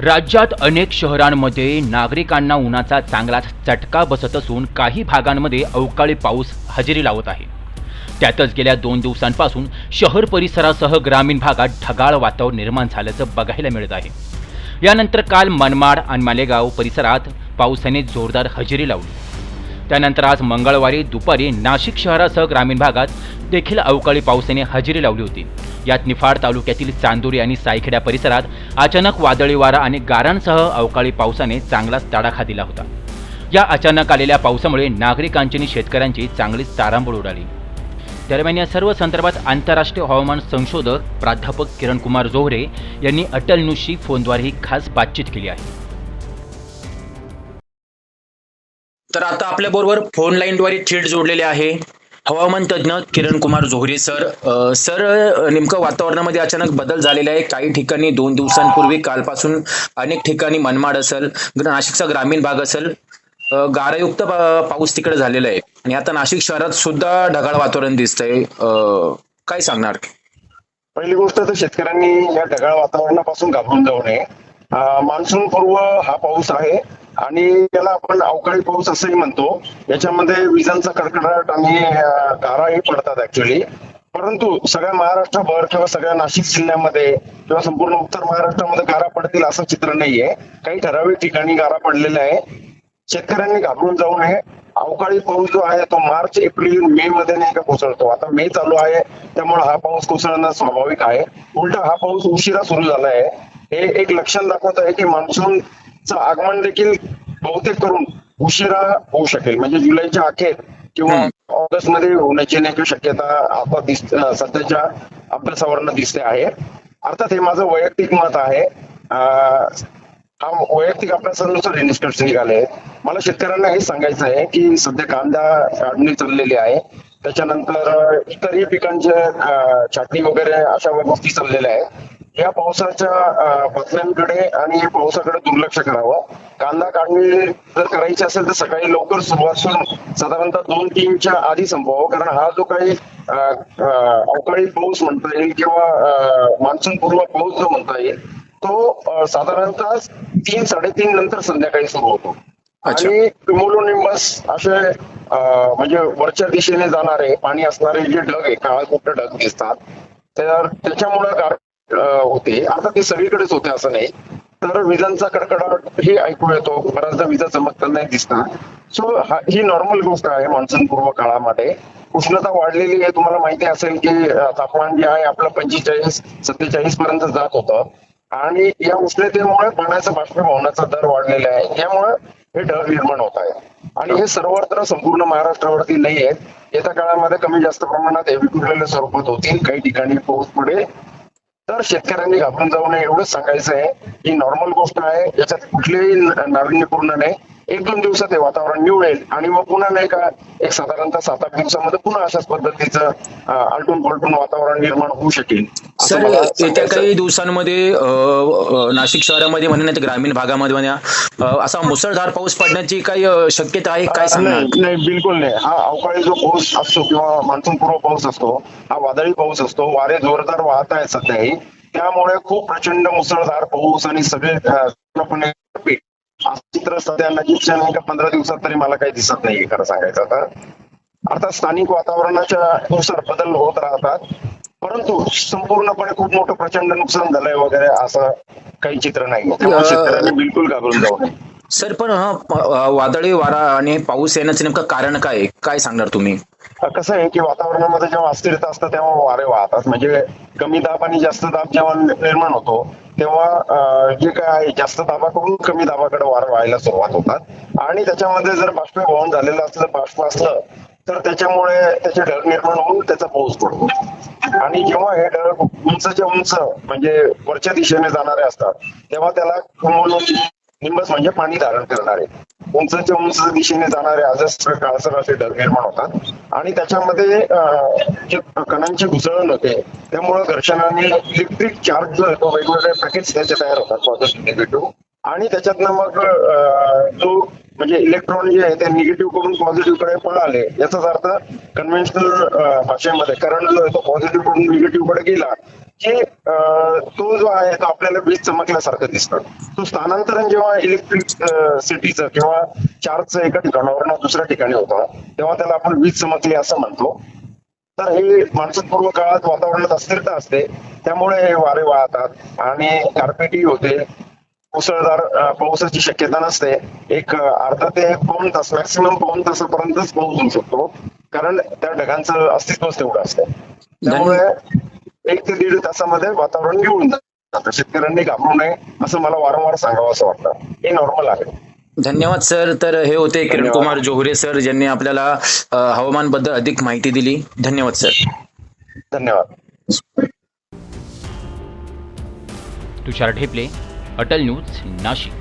राज्यात अनेक शहरांमध्ये नागरिकांना उन्हाचा चांगलाच चटका बसत असून काही भागांमध्ये अवकाळी पाऊस हजेरी लावत आहे. त्यातच गेल्या दोन दिवसांपासून शहर परिसरासह ग्रामीण भागात ढगाळ वातावरण निर्माण झाल्याचं बघायला मिळत आहे. यानंतर काल मनमाड आणि मालेगाव परिसरात पावसाने जोरदार हजेरी लावली. त्यानंतर आज मंगळवारी दुपारी नाशिक शहरासह ग्रामीण भागात देखील अवकाळी पावसाने हजेरी लावली होती. यात निफाड तालुक्यातील चांदोरी आणि सायखेड्या परिसरात अचानक वादळी वारा आणि गारांसह अवकाळी पावसाने चांगलाच तडाखा दिला होता. या अचानक आलेल्या पावसामुळे नागरिकांची आणि शेतकऱ्यांची चांगलीच तारांबळ उडाली. दरम्यान या सर्व संदर्भात आंतरराष्ट्रीय हवामान संशोधक प्राध्यापक किरण कुमार जोहरे यांनी अटल न्यूजशी फोनद्वारे ही खास बातचीत केली आहे. तर आता आपल्या बरोबर फोन लाईनद्वारे थेट जोडलेले आहे. हवामान तज्ज्ञ किरण कुमार जोहरे सर सर नेमकं वातावरणामध्ये अचानक बदल झालेला आहे काही ठिकाणी दोन दिवसांपूर्वी कालपासून अनेक ठिकाणी मनमाड असेल नाशिकचा ग्रामीण भाग असेल गारायुक्त पाऊस तिकडे झालेला आहे. आणि आता नाशिक शहरात सुद्धा ढगाळ वातावरण दिसतंय. काय सांगणार? पहिली गोष्ट तर शेतकऱ्यांनी या ढगाळ वातावरणापासून घाबरून जाऊ नये. मान्सून पूर्व हा पाऊस आहे आणि याला आपण अवकाळी पाऊस असंही म्हणतो. याच्यामध्ये विजांचा कडकडाट आणि गाराही पडतात ऍक्च्युली परंतु सगळ्या महाराष्ट्रभर किंवा सगळ्या नाशिक जिल्ह्यामध्ये किंवा संपूर्ण उत्तर महाराष्ट्रामध्ये गारा पडतील असं चित्र नाहीये. काही ठराविक ठिकाणी गारा पडलेल्या आहे शेतकऱ्यांनी घाबरून जाऊ नये. अवकाळी पाऊस जो आहे तो मार्च एप्रिल मे मध्ये नाही का कोसळतो. आता मे चालू आहे त्यामुळे हा पाऊस कोसळणं स्वाभाविक आहे. उलटा हा पाऊस उशिरा सुरू झाला आहे हे एक लक्षण दाखवत आहे की मान्सूनचं आगमन देखील बहुतेक करून उशिरा होऊ शकेल. म्हणजे जुलैच्या अखेर किंवा ऑगस्टमध्ये होण्याची नाही शक्यता आता दिस सध्याच्या अभ्यासावरनं दिसते आहे. अर्थात हे माझं वैयक्तिक मत आहे. हा वैयक्तिक अभ्यासानुसार हे निष्कर्ष निघाले मला शेतकऱ्यांना हे सांगायचं आहे की सध्या कांदा काढणी चाललेली आहे. त्याच्यानंतर इतरही पिकांचे छाटणी वगैरे अशा गोष्टी चाललेल्या आहेत. या पावसाच्या बातम्यांकडे आणि या पावसाकडे दुर्लक्ष करावं. कांदा काढणी जर करायची असेल तर सकाळी लवकर सुरुवात साधारणतः दोन तीनच्या आधी संपवावं. कारण हा जो काही अवकाळी पाऊस म्हणता येईल किंवा मान्सून पूर्व पाऊस जो म्हणता येईल तो साधारणतः तीन साडेतीन नंतर संध्याकाळी सुरू होतो. आणि क्युमुलोनिंबस असे म्हणजे वरच्या दिशेने जाणारे पाणी असणारे जे ढग आहे काळा ढग दिसतात तर त्याच्यामुळे होते. आता ते सगळीकडेच होते असं नाही. तर विजांचा कडकडाट हे ऐकू येतो. बऱ्याचदा विजा चमकताना दिसतात सो ही नॉर्मल गोष्ट आहे मान्सून पूर्व काळामध्ये. उष्णता वाढलेली आहे. तुम्हाला माहिती असेल की तापमान जे आहे आपलं पंचेचाळीस सत्तेचाळीस पर्यंत जात होतं. आणि या उष्णतेमुळे पाण्याचा बाष्पीभवनाचा दर वाढलेला आहे. यामुळे हे ढग निर्माण होत आहे. आणि हे सर्वत्र संपूर्ण महाराष्ट्रावरती नाही आहेत. येत्या काळामध्ये कमी जास्त प्रमाणात हे स्वरूपात होतील. काही ठिकाणी पाऊस पुढे तर शेतकऱ्यांनी घाबरून जाऊ नये. एवढंच सांगायचं आहे ही नॉर्मल गोष्ट आहे. याच्यात कुठलीही नाविन्यपूर्ण नाही. एक दोन दिवसात हे वातावरण निवळेल आणि मग पुन्हा नाही का एक साधारणतः सात आठ दिवसामध्ये पुन्हा अशाच पद्धतीचं आलटून पलटून वातावरण निर्माण होऊ शकेल. सर येत्या. काही दिवसांमध्ये नाशिक शहरामध्ये म्हणा नाही ग्रामीण भागामध्ये म्हणा असा मुसळधार पाऊस पडण्याची काही शक्यता आहे काय नाही बिलकुल नाही. हा अवकाळी जो पाऊस असतो किंवा मान्सून पूर्व पाऊस असतो हा वादळी पाऊस असतो वारे जोरदार वाहत आहेत सध्याही. त्यामुळे खूप प्रचंड मुसळधार पाऊस आणि सगळे पूर्णपणे चित्र सध्या नजीकच्या नाही का पंधरा दिवसात तरी मला काही दिसत नाही खरं सांगायचं तर. अर्थात स्थानिक वातावरणाच्या नुसार बदल होत राहतात. परंतु संपूर्णपणे खूप मोठं प्रचंड नुकसान झालंय वगैरे असं काही चित्र नाही शेतकऱ्यांनी बिलकुल घाबरून जाऊ नये. सर पण हा वादळी वारा आणि पाऊस येण्याचं नेमकं कारण काय? काय सांगणार तुम्ही? कसं आहे की वातावरणामध्ये जेव्हा अस्थिरता असतं तेव्हा वारे वाहतात. म्हणजे कमी दाब आणि जास्त दाब जेव्हा निर्माण होतो तेव्हा जे काय जास्त दाबाकडून कमी दाबाकडे वारे व्हायला सुरुवात होतात. आणि त्याच्यामध्ये जर बाष्पीभवन झालेलं असलं बाष्प असलं तर त्याच्यामुळे त्याचे ढग निर्माण होऊन त्याचा पाऊस पडतो. आणि जेव्हा हे ढग उंचच्या उंच म्हणजे वरच्या दिशेने जाणारे असतात तेव्हा त्याला निंबस म्हणजे पाणी धारण करणारे. उंचच्या उंच दिशेने जाणारे अजस्त्र काळसर असे ढग निर्माण होतात आणि त्याच्यामध्ये जे कणांची घुसळण होते त्यामुळे घर्षणाने इलेक्ट्रिक चार्ज जो येतो वेगवेगळे पॅकेज त्याचे तयार होतात पॉझिटिव्ह म्हणजे निगेटिव्ह आणि त्याच्यातनं मग जो म्हणजे इलेक्ट्रॉन जे आहे ते निगेटिव्ह करून पॉझिटिव्हकडे पळाले. याचाच अर्थ कन्व्हेन्शनल भाषेमध्ये करंट जो आहे तो पॉझिटिव्हकडून निगेटिव्हकडे गेला. की तो जो आहे तो आपल्याला वीज चमकल्यासारखं दिसतं. तो स्थानांतरण जेव्हा इलेक्ट्रिक सिटीचं किंवा चार्जचं एका ठिकाणावरून दुसऱ्या ठिकाणी होतं तेव्हा त्याला आपण वीज चमकली असं म्हणतो. तर हे माणसं पूर्व काळात वातावरणात अस्थिरता असते त्यामुळे हे वारे वाहतात आणि गारपीटही होते. मुसळधार पाऊसाची पावसाची शक्यता नसते. एक अर्धा ते पाऊन पाऊण तास मॅक्सिमम पाऊण तासापर्यंतच पाऊस होऊ शकतो. कारण त्या ढगांचं अस्तित्वच तेवढं असतं. त्यामुळे एक ते दीड तासामध्ये वातावरण निवडून जातं. शेतकऱ्यांनी घाबरू नये असं मला वारंवार सांगावं असं वाटतं. हे नॉर्मल आहे. धन्यवाद सर. तर हे होते किरण. कुमार जोहरे सर ज्यांनी आपल्याला अ, हवामानबद्दल अधिक माहिती दिली. धन्यवाद सर. धन्यवाद. तुषार ढेपले अटल न्यूज नाशिक.